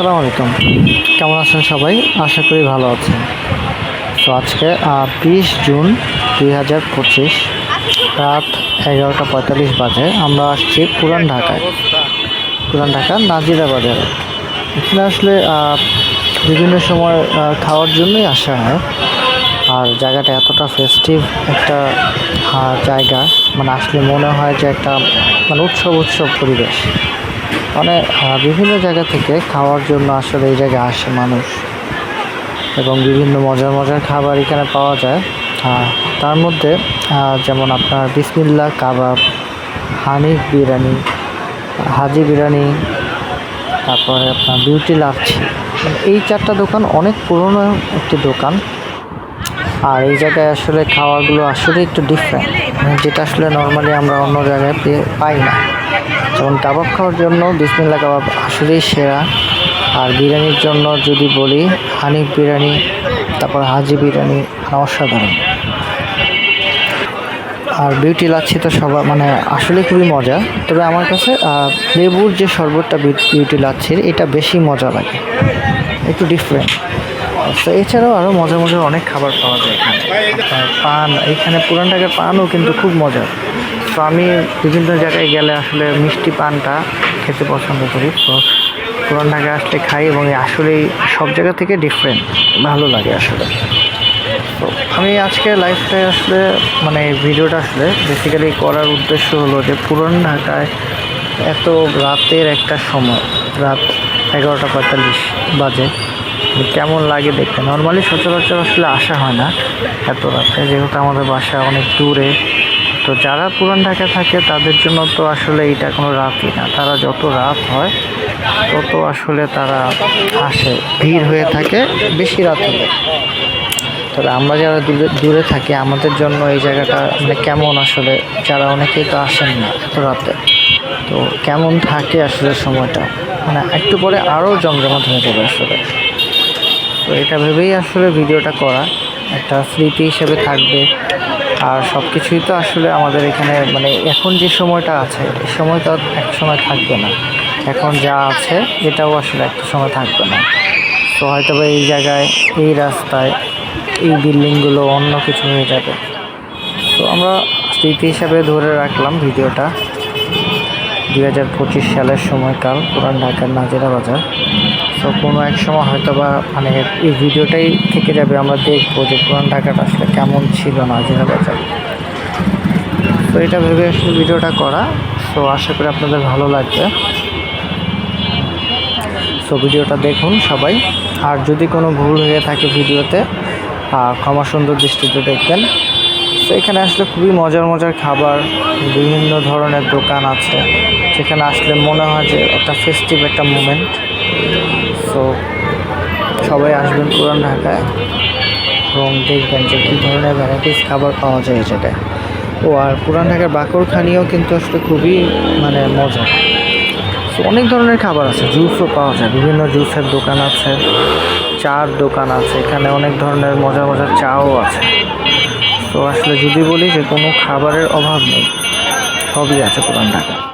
আসসালামু আলাইকুম কেমন আছেন সবাই? আশা করি ভালো আছেন। তো আজকে বিশ জুন দুই হাজার পঁচিশ রাত এগারোটা পঁয়তাল্লিশ বাজে। আমরা আসছি পুরান ঢাকায়। পুরান ঢাকা নাজিরা এখানে আসলে বিভিন্ন সময় খাওয়ার জন্যই আসা হয়। আর জায়গাটা এতটা ফেস্টিভ একটা জায়গা। মানে আসলে মনে হয় যে একটা মানে উৎসব উৎসব পরিবেশ। মানে বিভিন্ন জায়গা থেকে খাওয়ার জন্য আসলে এই জায়গায় আসে মানুষ। এবং বিভিন্ন মজার মজার খাবার এখানে পাওয়া যায়। তার মধ্যে যেমন আপনার বিসমিল্লা, কাবাব, হানিফ বিরিয়ানি, হাজি বিরিয়ানি, তারপরে আপনার বিউটি লাচ্ছি। এই চারটা দোকান অনেক পুরনো একটি দোকান। আর এই জায়গায় আসলে খাওয়াগুলো আসলে একটু ডিফারেন্ট যেটা আসলে নর্মালি আমরা অন্য জায়গায় পাই না। যেমন কাবাব খাওয়ার জন্য বিসমিল্লা কাবাব আসলেই সেরা। আর বিরিয়ানির জন্য যদি বলি, হানিফ বিরিয়ানি, তারপর হাজি বিরিয়ানি, অসাধারণ। আর বিউটি লাচ্ছি তো সবার মানে আসলে খুবই মজা। তবে আমার কাছে লেবুর যে শরবতটা বিউটি লাচ্ছির এটা বেশি মজা লাগে। একটু ডিফারেন্ট তো এছাড়াও আরও মজার মজার অনেক খাবার পাওয়া যায় এখানে। পান, এখানে পুরান ঢাকার পানও কিন্তু খুব মজার। তো আমি বিভিন্ন জায়গায় গেলে আসলে মিষ্টি পানটা খেতে পছন্দ করি। তো পুরান ঢাকায় আসলে খাই এবং আসলেই সব জায়গা থেকে ডিফারেন্ট ভালো লাগে আসলে। তো আমি আজকে লাইফটায় আসলে মানে ভিডিওটা আসলে বেসিক্যালি করার উদ্দেশ্য হলো যে পুরান ঢাকায় এত রাতের একটা সময়, রাত এগারোটা পঁয়তাল্লিশ বাজে কেমন লাগে দেখতে। নর্মালি সচরাচর আসলে আসা হয় না এত রাতে, যেহেতু আমাদের বাসা অনেক দূরে। তো যারা পুরান ঢাকায় থাকে, তাদের জন্য তো আসলে এটা কোনো রাতই না। তারা যত রাত হয়, তত আসলে তারা আসে। ভিড় হয়ে থাকে, বেশি রাত হলে। তবে আমরা যারা দূরে দূরে থাকি, আমাদের জন্য এই জায়গাটা মানে কেমন আসলে, যারা অনেকেই তো আসেন না এত রাতে। তো কেমন থাকে আসলে সময়টা? মানে একটু পরে আরও জমজমাট হয়ে যাবে আসলে তো এটা ভেবেই আসলে ভিডিওটা করা। একটা স্মৃতি হিসেবে থাকবে। আর সব কিছুই তো আসলে আমাদের এখানে মানে এখন যে সময়টা আছে, এই সময়টা এক সময় থাকবে না। এখন যা আছে, এটাও আসলে একটা সময় থাকবে না। তো হয়তো বা এই জায়গায়, এই রাস্তায়, এই বিল্ডিংগুলো অন্য কিছু হয়ে যাবে। তো আমরা স্মৃতি হিসাবে ধরে রাখলাম ভিডিওটা। দুই হাজার পঁচিশ সালের সময়কাল, পুরান ঢাকার নাজিরা বাজার। তো কোনো এক সময় হয়তো বা মানে এই ভিডিওটাই থেকে যাবে, আমরা দেখব যে পুরান ঢাকাটা আসলে কেমন ছিল নাজিরা বাজার তো এটা ভেবে আসলে ভিডিওটা করা। সো আশা করি আপনাদের ভালো লাগবে। সো ভিডিওটা দেখুন সবাই। আর যদি কোনো ভুল হয়ে থাকে ভিডিওতে ক্ষমা সুন্দর দৃষ্টিতে দেখবেন। তো এখানে আসলে খুবই মজার মজার খাবার, বিভিন্ন ধরনের দোকান আছে। যেখানে আসলে মনে হয় যে একটা ফেস্টিভ একটা মুমেন্ট সো সবাই আসবেন পুরান ঢাকায়। এবং দেখবেন যে কী ধরনের ভ্যারাইটিস খাবার পাওয়া যায় জায়গায় ও, আর পুরান ঢাকার বাকরখানিও কিন্তু আসলে খুবই মানে মজা সো অনেক ধরনের খাবার আছে জুসও পাওয়া যায়। বিভিন্ন জুসের দোকান আছে, চার দোকান আছে, এখানে অনেক ধরনের মজার মজার চাও আছে। তো আসলে যদি বলি যে কোনো খাবারের অভাব নেই, সবই আছে পুরান ঢাকা